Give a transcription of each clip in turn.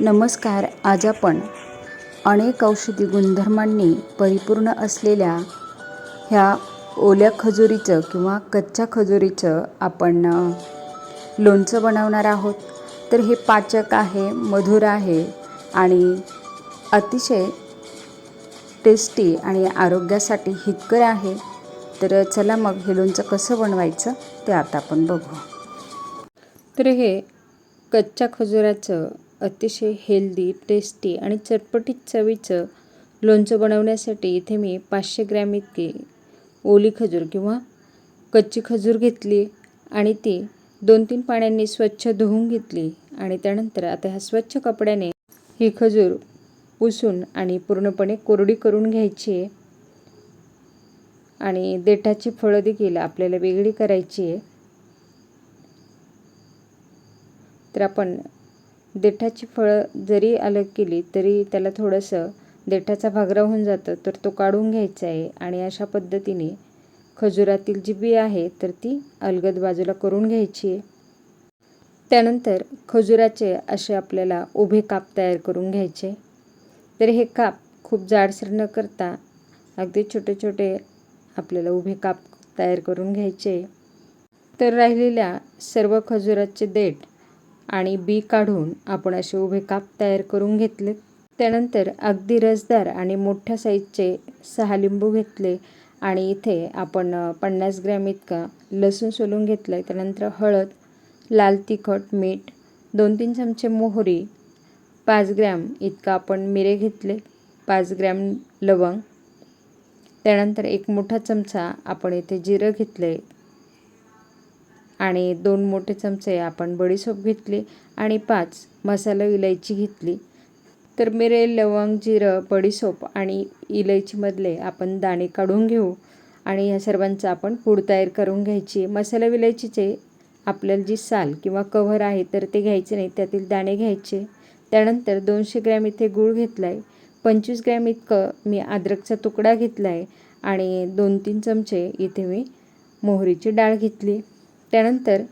नमस्कार. आज आपण अनेक औषधी गुणधर्मांनी परिपूर्ण असलेल्या ह्या ओल्या खजुरीचं किंवा कच्च्या खजुरीचं आपण लोणचं बनवणार आहोत. तर हे पाचक आहे मधुर आहे आणि अतिशय टेस्टी आणि आरोग्यासाठी हितकर आहे. तर चला मग हे लोणचं कसं बनवायचं ते आता आपण बघू. तर हे कच्च्या खजुराचं अतिशय हेल्दी टेस्टी आणि चटपटीत चवीचं लोणचं बनवण्यासाठी इथे मी पाचशे ग्रॅम इतकी ओली खजूर किंवा कच्ची खजूर घेतली आणि ती दोन तीन पाण्याने स्वच्छ धुवून घेतली आणि त्यानंतर आता ह्या स्वच्छ कपड्याने ही खजूर पुसून आणि पूर्णपणे कोरडी करून घ्यायची. आहे आणि देठाची फळं देखील आपल्याला वेगळी करायची. आहे तर आपण देठाची फळं जरी अलग केली तरी त्याला थोडंसं देठाचा भागरा होऊन जातं तर तो काढून घ्यायचा आहे. आणि अशा पद्धतीने खजुरातील जी बी आहे तर ती अलगद बाजूला करून घ्यायची आहे. त्यानंतर खजुराचे असे आपल्याला उभे काप तयार करून घ्यायचे तर हे काप खूप जाडसर न करता अगदी छोटे छोटे आपल्याला उभे काप तयार करून घ्यायचे तर राहिलेल्या सर्व खजुराचे देठ आणि बी काढून आपण असे उभे काप तयार करून घेतले. त्यानंतर अगदी रसदार आणि मोठ्या साईजचे सहा लिंबू घेतले आणि इथे आपण पन्नास ग्रॅम इतका लसूण सोलून घेतलं आहे त्यानंतर हळद लाल तिखट मीठ दोन तीन चमचे मोहरी पाच ग्रॅम इतका आपण मिरे घेतले पाच ग्रॅम लवंग. त्यानंतर एक मोठा चमचा आपण इथे जिरं घेतलं आहे आणि दोन मोठे चमचे आपण बडीसोप घेतली आणि पाच मसाला इलायची घेतली. तर मिरे लवंग जिरं बडीसोप आणि इलायचीमधले आपण दाणे काढून घेऊ आणि ह्या सर्वांचा आपण पूड तयार करून घ्यायची. मसाला विलायचीचे आपल्याला जी साल किंवा कव्हर आहे तर ते घ्यायचे नाही त्यातील दाणे घ्यायचे. त्यानंतर दोनशे ग्रॅम इथे गूळ घेतला आहे पंचवीस ग्रॅम इतकं मी अद्रकचा तुकडा घेतला आहे आणि दोन तीन चमचे इथे मी मोहरीची डाळ घेतली. त्यानंतर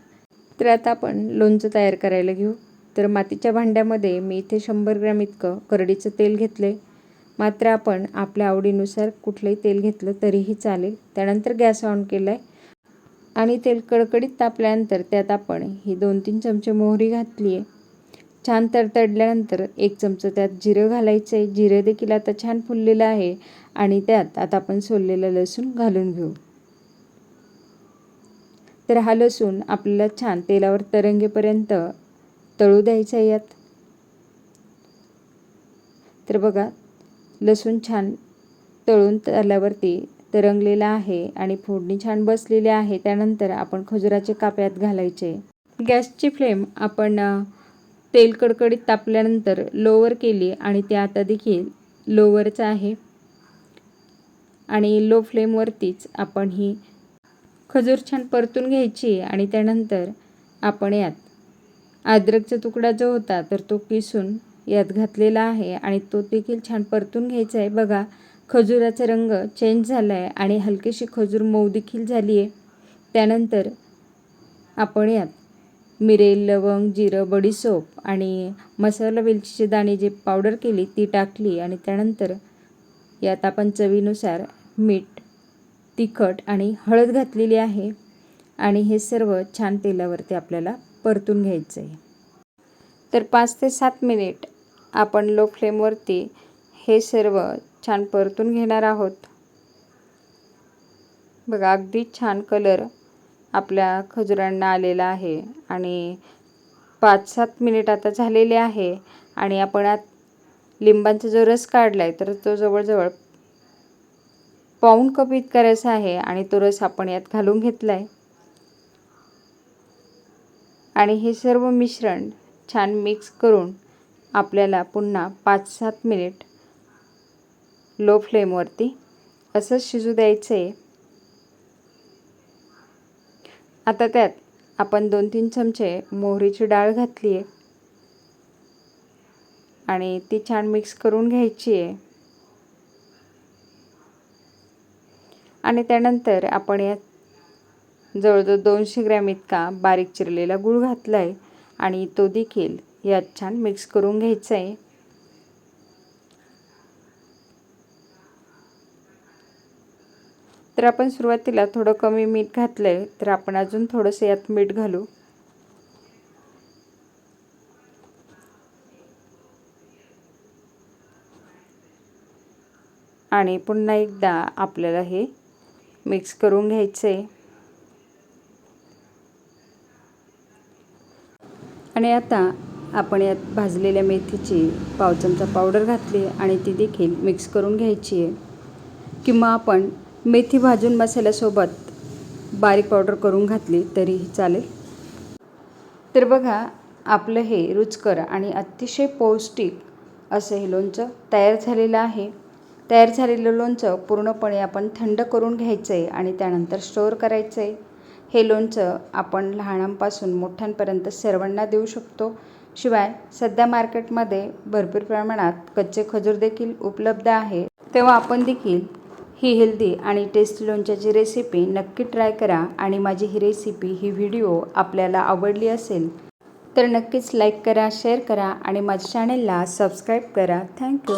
तर आता आपण लोणचं तयार करायला घेऊ. तर मातीच्या भांड्यामध्ये मी इथे शंभर ग्रॅम इतकं करडीचं तेल घेतले मात्र आपण आपल्या आवडीनुसार कुठलंही तेल घेतलं तरीही चालेल. त्यानंतर गॅस ऑन केला आहे आणि तेल कडकडीत तापल्यानंतर त्यात आपण ही दोन तीन चमचे मोहरी घातली आहे छान तडतडल्यानंतर एक चमचं त्यात जिरं घालायचं आहे जिरं देखील आता छान फुललेलं आहे. आणि त्यात आता आपण सोललेलं लसूण घालून घेऊ. तर हा लसूण आपल्याला छान तेलावर तरंगेपर्यंत तळू द्यायचा आहे यात. तर बघा लसूण छान तळून आल्यावरती तरंगलेला आहे आणि फोडणी छान बसलेली आहे. त्यानंतर आपण खजुराचे काप्यात घालायचे. गॅसची फ्लेम आपण तेल कडकडीत तापल्यानंतर लोवर केली आणि ते आता देखील लोवरचं आहे. आणि लो फ्लेमवरतीच आपण ही खजूर छान परतून घ्यायची आणि त्यानंतर आपण यात अद्रकचा तुकडा जो होता तर तो किसून यात घातलेला आहे आणि तो देखील छान परतून घ्यायचा आहे. बघा खजुराचा रंग चेंज झाला आहे आणि हलकीशी खजूर मऊ देखील झाली आहे त्यानंतर आपण यात मिरे लवंग जिरं बडीसोप आणि मसाला वेलचीचे दाणे जे पावडर केली ती टाकली आणि त्यानंतर यात आपण चवीनुसार मीठ तिखट आणि हळद घातलेली आहे आणि हे सर्व छान तेलावरती आपल्याला परतून घ्यायचं आहे तर पाच ते सात मिनिट आपण लो फ्लेमवरती हे सर्व छान परतून घेणार आहोत. बघा अगदी छान कलर आपल्या खजुरांना आलेला आहे आणि पाच सात मिनिट आता झालेले आहे आणि आपण आत लिंबांचा जो रस काढला आहे तर तो जवळजवळ पाऊण कप इतका रस आहे आणि तो रस आपण यात घालून घेतला आहे आणि हे सर्व मिश्रण छान मिक्स करून आपल्याला पुन्हा पाच सात मिनिट लो फ्लेमवरती असंच शिजू द्यायचं आहे आता त्यात आपण दोन तीन चमचे मोहरीची डाळ घातली आहे आणि ती छान मिक्स करून घ्यायची आहे आणि त्यानंतर आपण यात जवळजवळ दोनशे ग्रॅम इतका बारीक चिरलेला गूळ घातला आहे आणि तो देखील यात छान मिक्स करून घ्यायचा आहे तर आपण सुरुवातीला थोडं कमी मीठ घातलं आहे तर आपण अजून थोडंसं यात मीठ घालू. आणि पुन्हा एकदा आपल्याला हे मिक्स करून घ्यायचं. आहे आणि आता आपण यात भाजलेल्या मेथीची पाव चमचा पावडर घातली आणि ती देखील मिक्स करून घ्यायची आहे. किंवा आपण मेथी भाजून मसाल्यासोबत बारीक पावडर करून घातली तरीही चालेल. तर बघा आपलं हे रुचकर आणि अतिशय पौष्टिक असं हे लोणचं तयार झालेलं आहे. तयार झालेलं लोणचं पूर्णपणे आपण थंड करून घ्यायचं आहे आणि त्यानंतर स्टोअर करायचं आहे हे लोणचं आपण लहानांपासून मोठ्यांपर्यंत सर्वांना देऊ शकतो. शिवाय सध्या मार्केटमध्ये भरपूर प्रमाणात कच्चे खजूर देखील उपलब्ध आहे. तेव्हा आपण देखील ही हेल्दी आणि टेस्टी लोणच्याची रेसिपी नक्की ट्राय करा आणि माझी ही रेसिपी ही व्हिडिओ आपल्याला आवडली असेल तर नक्कीच लाईक करा शेअर करा आणि माझ्या चॅनेलला सबस्क्राईब करा. थँक्यू.